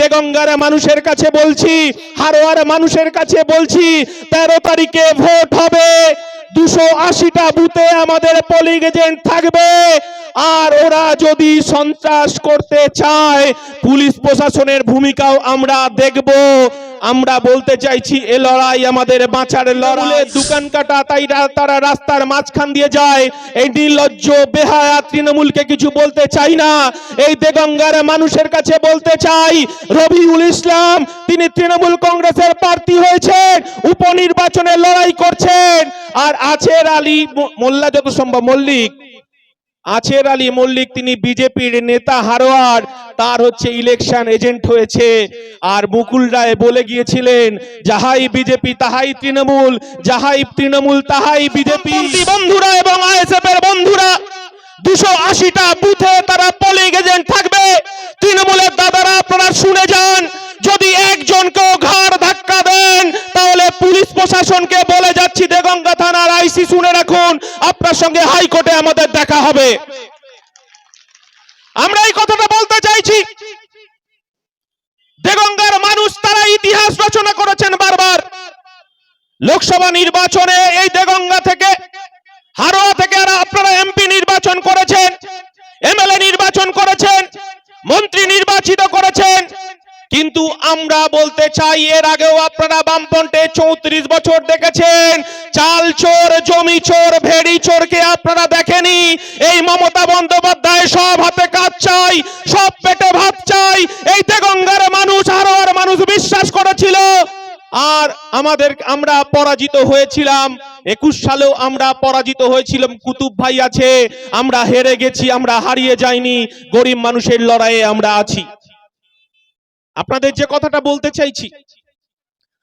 দেগঙ্গার মানুষের কাছে বলছি, হারোয়ার মানুষের কাছে বলছি, তেরো তারিখে ভোট হবে। দুশো আশিটা বুথে আমাদের পোলিং এজেন্ট থাকবে। আর ওরা যদি সন্ত্রাস করতে চায়, পুলিশ প্রশাসনের ভূমিকাও আমরা দেখব। আমরা বলতে চাইছি, এ লড়াই আমাদের বাঁচার লড়াই। দোকান কাটা, তাই তারা রাস্তার মাঝখান দিয়ে যায়। এই নির্লজ্জ, বেহায়া তৃণমূলকে কিছু বলতে চাই না। এই দেগঙ্গার মানুষের কাছে বলতে চাই, রবিউল ইসলাম, তিনি তৃণমূল কংগ্রেসের প্রার্থী হয়েছেন, উপনির্বাচনে লড়াই করছেন। আর আছের আলী মোল্লা যত সম্ভব, মল্লিক। আছের আলী মল্লিক, তিনি বিজেপির নেতা হারোয়ার, তার হচ্ছে ইলেকশন এজেন্ট হয়েছে। আর মুকুল রায় বলে গিয়েছিলেন, যাহাই বিজেপি তাহাই তৃণমূল, যাহাই তৃণমূল তাহাই বিজেপি। বন্ধুরা এবং আইএসএফ এর বন্ধুরা, দুশো আশিটা বুথে তারা পোলিং এজেন্ট থাকবে। তৃণমূলের দাদারা আপনারা শুনে আমাদের দেখা হবে। আমরা এই কথাটা বলতে চাইছি। দেগঙ্গার মানুষ তারা ইতিহাস রচনা করেছেন বারবার। লোকসভা নির্বাচনে এই দেগঙ্গা থেকে, হারোয়া থেকে আপনারা এমপি নির্বাচন করেছেন, এমএলএ নির্বাচন করেছেন, মন্ত্রী নির্বাচিত করেছেন। কিন্তু আমরা বলতে চাই, এর আগেও আপনারা বামপন্টে চৌত্রিশ বছর দেখেছেন, চাল চোর, জমি চোর, ভেড়ি চোরকে আপনারা দেখেনি? এই মমতা বন্দ্যোপাধ্যায় সব হাতে কাজ চাই, সব পেটে ভাত চাই এই দেগঙ্গার মানুষ হারোয়ার মানুষ বিশ্বাস করেছিল। আর আমাদের, আমরা পরাজিত হয়েছিলাম, একুশ সালেও আমরা পরাজিত হয়েছিলাম, কুতুব ভাই আছে, আমরা হেরে গেছি, আমরা হারিয়ে যাইনি, গরিব মানুষের লড়াইয়ে আমরা আছি। আপনাদের যে কথাটা বলতে চাইছি,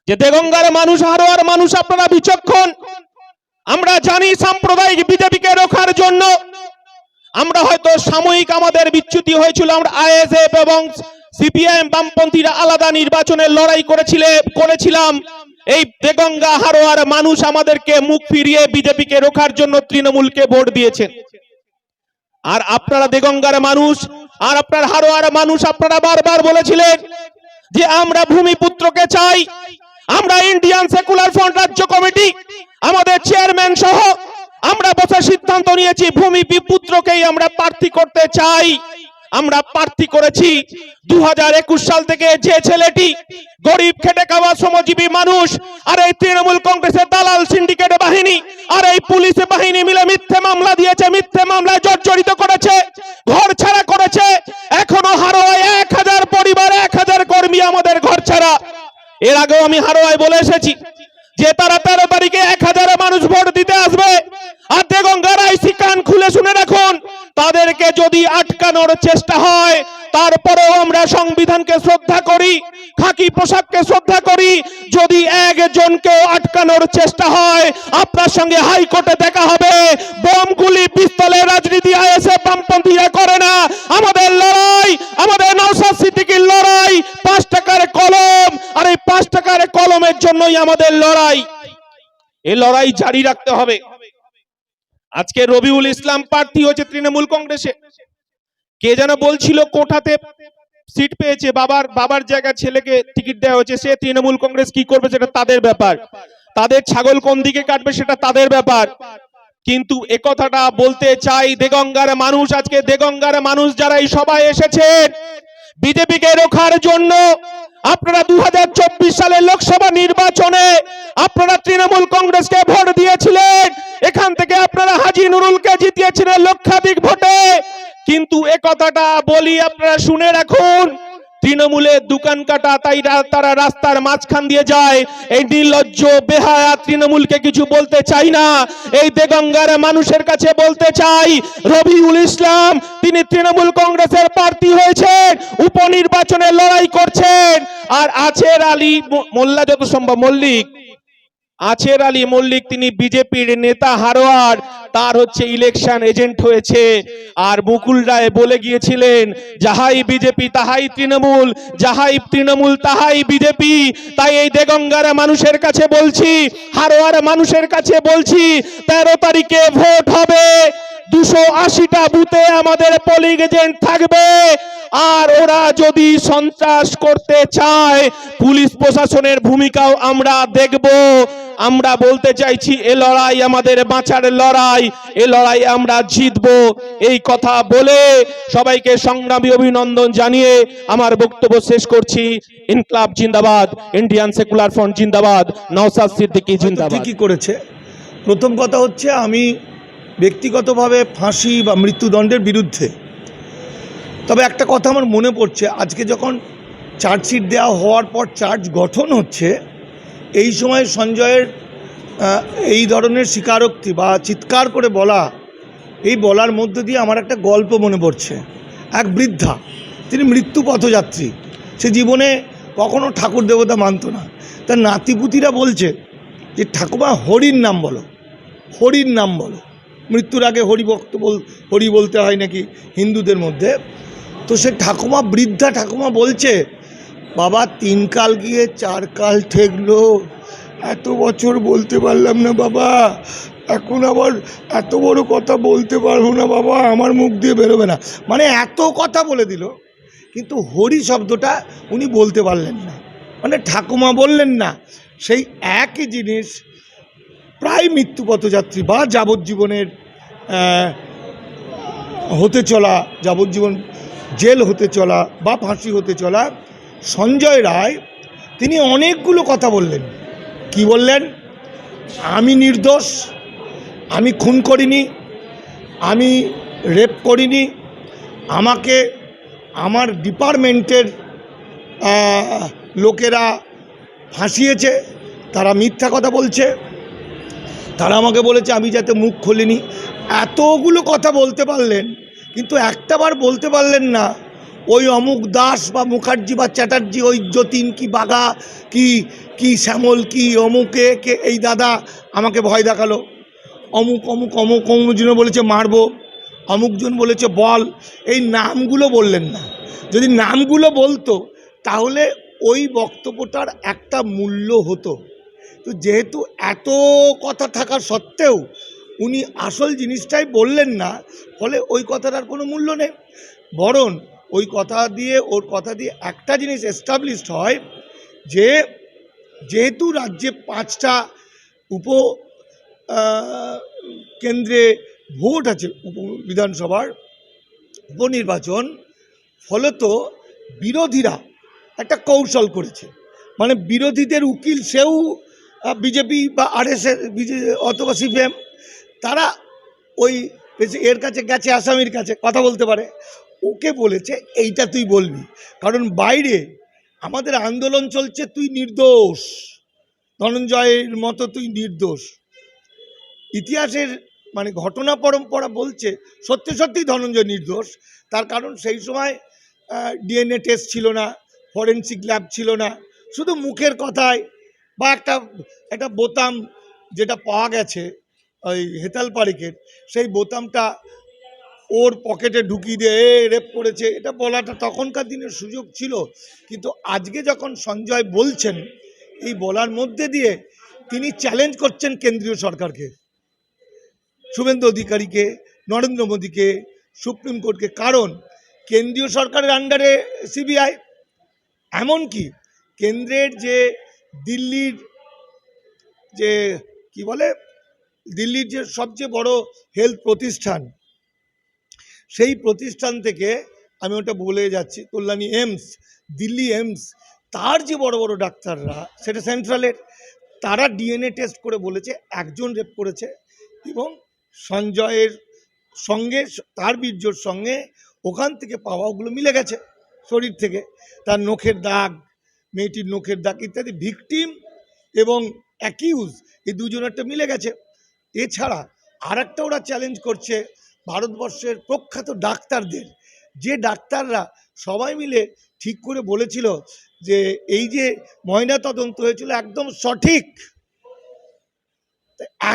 যে দেগঙ্গার মানুষ, হারোয়ার মানুষ, আপনারা বিচক্ষণ। আমরা জানি সাম্প্রদায়িক বিজেপিকে রোখার জন্য আমরা হয়তো সাময়িক আমাদের বিচ্যুতি হয়েছিল। আমরা আইএসএফ এবং সিপিআইএম বামপন্থীরা আলাদা নির্বাচনের লড়াই করেছিলে, করেছিলাম। এই দেগঙ্গা, হারোয়ার মানুষ আমাদেরকে মুখ ফিরিয়ে বিজেপিকে রোখার জন্য তৃণমূলকে ভোট দিয়েছেন। আর আপনারা দেগঙ্গার মানুষ আর আপনার হারোয়ার মানুষ আপনারা বারবার বলেছিলেন যে আমরা ভূমিপুত্রকে চাই। আমরা ইন্ডিয়ান সেকুলার ফ্রন্ট রাজ্য কমিটি, আমাদের চেয়ারম্যান সহ আমরা বসে সিদ্ধান্ত নিয়েছি ভূমি পুত্রকেই আমরা প্রার্থী করতে চাই। আমরা প্রার্থী করেছি দু হাজার একুশ সাল থেকে যে ছেলেটি গরিব খেটে খাওয়া শ্রমজীবী মানুষ, আর এই তৃণমূল কংগ্রেসের দালাল সিন্ডিকেট বাহিনী, আর এই পুলিশ বাহিনী মিলে মিথ্যে মামলা দিয়েছে, মিথ্যে মামলায় জর্জরিত করেছে। ঘর ছাড়া করেছে এখনও হারোয় এক হাজার পরিবার এক হাজার কর্মী আমাদের ঘর ছাড়া এর আগেও আমি হারোয় বলে এসেছি যে তারা তেরো তারিখে এক হাজার মানুষ ভোট দিতে আসবে। আর দেগঙ্গার আইসি কান খুলে শুনে রাখুন, তাদেরকে যদি আটকানোর চেষ্টা হয়, তারপরেও আমরা সংবিধানকে শ্রদ্ধা করি, খাকি পোশাককে শ্রদ্ধা করি। যদি একজনকে আটকানোর চেষ্টা হয়, আপনার সঙ্গে হাইকোর্টে দেখা হবে। বোম গুলি পিস্তলের রাজনীতি আইএসএ বামপন্থীরা করে না। আমাদের লড়াই জন্যই আমাদের লড়াই। এই লড়াই জারি রাখতে হবে। আজকে রবিউল ইসলাম প্রার্থী হয়েছে তৃণমূল কংগ্রেসে। কে যেন বলছিল কোঠাতে সিট পেয়েছে, বাবার বাবার জায়গা ছেলেকে টিকিট দেওয়া হয়েছে, সে তৃণমূল কংগ্রেস কি করবে সেটা তাদের ব্যাপার। তাদের ছাগল কোন দিকে কাটবে সেটা তাদের ব্যাপার। কিন্তু একথাটা বলতে চাই দেগঙ্গার মানুষ, আজকে দেগঙ্গার মানুষ যারা এই সভায় এসেছেন, বিজেপিকে রোখার জন্য আপনারা দু সালের লোকসভা নির্বাচনে আপনারা তৃণমূল কংগ্রেসকে ভোট দিয়েছিলেন। এখান থেকে আপনারা হাজি নুরুলকে জিতিয়েছিলেন লক্ষাধিক ভোটে। কিন্তু একথাটা কথাটা বলি আপনারা শুনে রাখুন। তৃণমূলের দোকান কাটা, তাই তারা রাস্তার মাঝখান দিয়ে যায়। এই নির্লজ্জ, বেহায়া তৃণমূলকে কিছু বলতে চাই না। এই দেগঙ্গার মানুষের কাছে বলতে চাই, রবিউল ইসলাম, তিনি তৃণমূল কংগ্রেসের প্রার্থী হয়েছেন, উপনির্বাচনে লড়াই করছেন, আর আছে আলী মোল্লা যত সম্ভব মল্লিক। আছের আলী মল্লিক, তিনি বিজেপির নেতা হারোয়ার। তার হচ্ছে ইলেকশন এজেন্ট হয়েছে। আর মুকুল রায় বলে গিয়েছিলেন, যাহাই বিজেপি তাহাই তৃণমূল, যাহাই তৃণমূল তাহাই বিজেপি। তাই এই দেগঙ্গার মানুষের কাছে বলছি, হারোয়ার মানুষের কাছে বলছি, তেরো তারিখে ভোট হবে। দুশো আশিটা বুথে আমাদের পোলিং এজেন্ট থাকবে। আর ওরা যদি সন্ত্রাস করতে চায় পুলিশ প্রশাসনের ভূমিকাও আমরা দেখব। আমরা বলতে চাইছি এ লড়াই আমাদের বাঁচার লড়াই এ লড়াই আমরা জিতব। এই কথা বলে সবাইকে সংগ্রামী অভিনন্দন জানিয়ে আমার বক্তব্য শেষ করছি। ইনকলাব জিন্দাবাদ ইন্ডিয়ান সেকুলার ফ্রন্ট জিন্দাবাদ নওসাদ সিদ্দিকী জিন্দাবাদ। ঠিকই করেছে। প্রথম কথা হচ্ছে আমি ব্যক্তিগতভাবে ফাঁসি বা মৃত্যুদণ্ডের বিরুদ্ধে তবে একটা কথা আমার মনে পড়ছে, আজকে যখন চার্জশিট দেওয়া হওয়ার পর চার্জ গঠন হচ্ছে, এই সময় সঞ্জয়ের এই ধরনের স্বীকারোক্তি বা চিৎকার করে বলা, এই বলার মধ্য দিয়ে আমার একটা গল্প মনে পড়ছে। এক বৃদ্ধা, তিনি মৃত্যু পথযাত্রী, সে জীবনে কখনো ঠাকুর দেবতা মানত না। তার নাতিপুতিরা বলছে যে, ঠাকুমা, হরির নাম বলো, হরির নাম বলো। মৃত্যুর আগে হরি ভক্ত বল, হরি বলতে হয় নাকি হিন্দুদের মধ্যে। তো সে ঠাকুমা, বৃদ্ধা ঠাকুমা বলছে, বাবা, তিন কাল গিয়ে চার কাল ঠেকলো। এত বছর বলতে পারলাম না বাবা। এখন আবার এত বড় কথা বলতে পারব না বাবা। আমার মুখ দিয়ে বেরোবে না। মানে এত কথা বলে দিল, কিন্তু হরি শব্দটা উনি বলতে পারলেন না। মানে ঠাকুমা বললেন না, সেই একই জিনিস প্রায় মৃত্যু পথযাত্রী বা যাবজ্জীবনের হতে চলা যাবজ্জীবন জেল হতে চলা বা ফাঁসি হতে চলা সঞ্জয় রায়, তিনি অনেকগুলো কথা বললেন। কি বললেন? আমি নির্দোষ, আমি খুন করিনি, আমি রেপ করিনি, আমাকে আমার ডিপার্টমেন্টের লোকেরা ফাঁসিয়েছে, তারা মিথ্যা কথা বলছে, তারা আমাকে বলেছে আমি যাতে মুখ খুলিনি। এতগুলো কথা বলতে পারলেন কিন্তু একটাবার বলতে পারলেন না, ওই অমুক দাস বা মুখার্জি বা চ্যাটার্জি, ওই যতীন কি বাঘা, কি কি শ্যামল, কি অমুকে কে, এই দাদা আমাকে ভয় দেখাল। অমুক অমুক অমুক অমুকজন বলেছে মারবো অমুকজন বলেছে বল, এই নামগুলো বললেন না। যদি নামগুলো বলতো, তাহলে ওই বক্তব্যটার একটা মূল্য হতো। তো যেহেতু এত কথা থাকা সত্ত্বেও উনি আসল জিনিসটাই বললেন না, ফলে ওই কথাটার কোনো মূল্য নেই। বরং ওই কথা দিয়ে, ওর কথা দিয়ে একটা জিনিস এস্টাবলিশড হয় যে, যেহেতু রাজ্যে পাঁচটা উপ কেন্দ্রে ভোট আছে উপ, বিধানসভার উপনির্বাচন, ফলত বিরোধীরা একটা কৌশল করেছে। মানে বিরোধীদের উকিল সেও বিজেপি বা আরএসএস অথবা সিপিএম তারা ওই এর কাছে গেছে, আসামির কাছে, কথা বলতে পারে। ওকে বলেছে, এইটা তুই বলবি। কারণ বাইরে আমাদের আন্দোলন চলছে, তুই নির্দোষ। ধনঞ্জয়ের মতো তুই নির্দোষ। ইতিহাসের মানে ঘটনা পরম্পরা বলছে, সত্যি সত্যি ধনঞ্জয় নির্দোষ। তার কারণ সেই সময় ডিএনএ টেস্ট ছিল না, ফরেন্সিক ল্যাব ছিল না। শুধু মুখের কথায় বা একটা একটা বোতাম যেটা পাওয়া গেছে ওই হেতাল পারিকের, সেই বোতামটা ওর পকেটে ঢুকিয়ে দিয়ে, এ রেপ করেছে। এটা বলাটা তখনকার দিনের সুযোগ ছিল। কিন্তু আজকে যখন সঞ্জয় বলছেন, এই বলার মধ্যে দিয়ে তিনি চ্যালেঞ্জ করছেন কেন্দ্রীয় সরকারকে। শুভেন্দু অধিকারীকে, নরেন্দ্র মোদীকে, সুপ্রিম কোর্টকে। কারণ কেন্দ্রীয় সরকারের আন্ডারে সিবিআই এমনকি কেন্দ্রের যে দিল্লির যে, কি বলে দিল্লির যে সবচেয়ে বড় হেলথ প্রতিষ্ঠান, সেই প্রতিষ্ঠান থেকে আমি ওটা বলে যাচ্ছি, কল্যাণী এমস দিল্লি এমস তার যে বড় বড় ডাক্তাররা, সেটা সেন্ট্রালের তারা ডিএনএ টেস্ট করে বলেছে, একজন রেপ করেছে এবং সঞ্জয়ের সঙ্গে, তার বীর্যর সঙ্গে ওখান থেকে পাওয়া ওগুলো মিলে গেছে শরীর থেকে। তার নখের দাগ, মেয়েটির নখের দাগ ইত্যাদি ভিকটিম এবং অ্যাকিউজ এই দুজনেরটা মিলে গেছে। এছাড়া আর একটা ওরা চ্যালেঞ্জ করছে ভারতবর্ষের প্রখ্যাত ডাক্তারদের। যে ডাক্তাররা সবাই মিলে ঠিক করে বলেছিল যে এই যে ময়না তদন্ত হয়েছিল একদম সঠিক।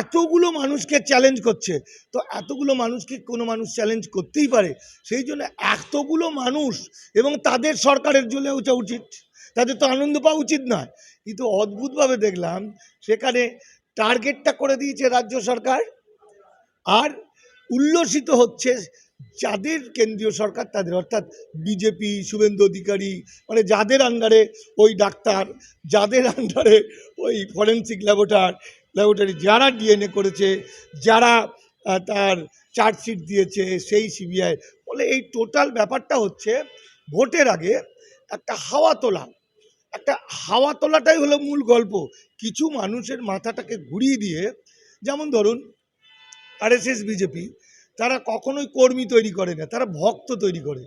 এতগুলো মানুষকে চ্যালেঞ্জ করছে। তো এতগুলো মানুষকে কোনো মানুষ চ্যালেঞ্জ করতেই পারে। সেই জন্য এতগুলো মানুষ এবং তাদের সরকারের জ্বলে ওঠা উচিত। তাদের তো আনন্দ পাওয়া উচিত নয়। কিন্তু অদ্ভুতভাবে দেখলাম সেখানে টার্গেটটা করে দিয়েছে রাজ্য সরকার। আর উল্লসিত হচ্ছে যাদের কেন্দ্রীয় সরকার, তাদের অর্থাৎ বিজেপি, শুভেন্দু অধিকারী মানে যাদের আন্ডারে ওই ডাক্তার, যাদের আন্ডারে ওই ফরেন্সিক ল্যাবরেটার ল্যাবরেটারি যারা ডিএনএ করেছে, যারা তার চার্জশিট দিয়েছে, সেই সিবিআই বলে এই টোটাল ব্যাপারটা হচ্ছে ভোটের আগে একটা হাওয়া তোলা। একটা হাওয়া তোলাটাই হলো মূল গল্প। কিছু মানুষের মাথাটাকে ঘুরিয়ে দিয়ে, যেমন ধরুন আরএসএস বিজেপি তারা কখনোই কর্মী তৈরি করে না, তারা ভক্ত তৈরি করে।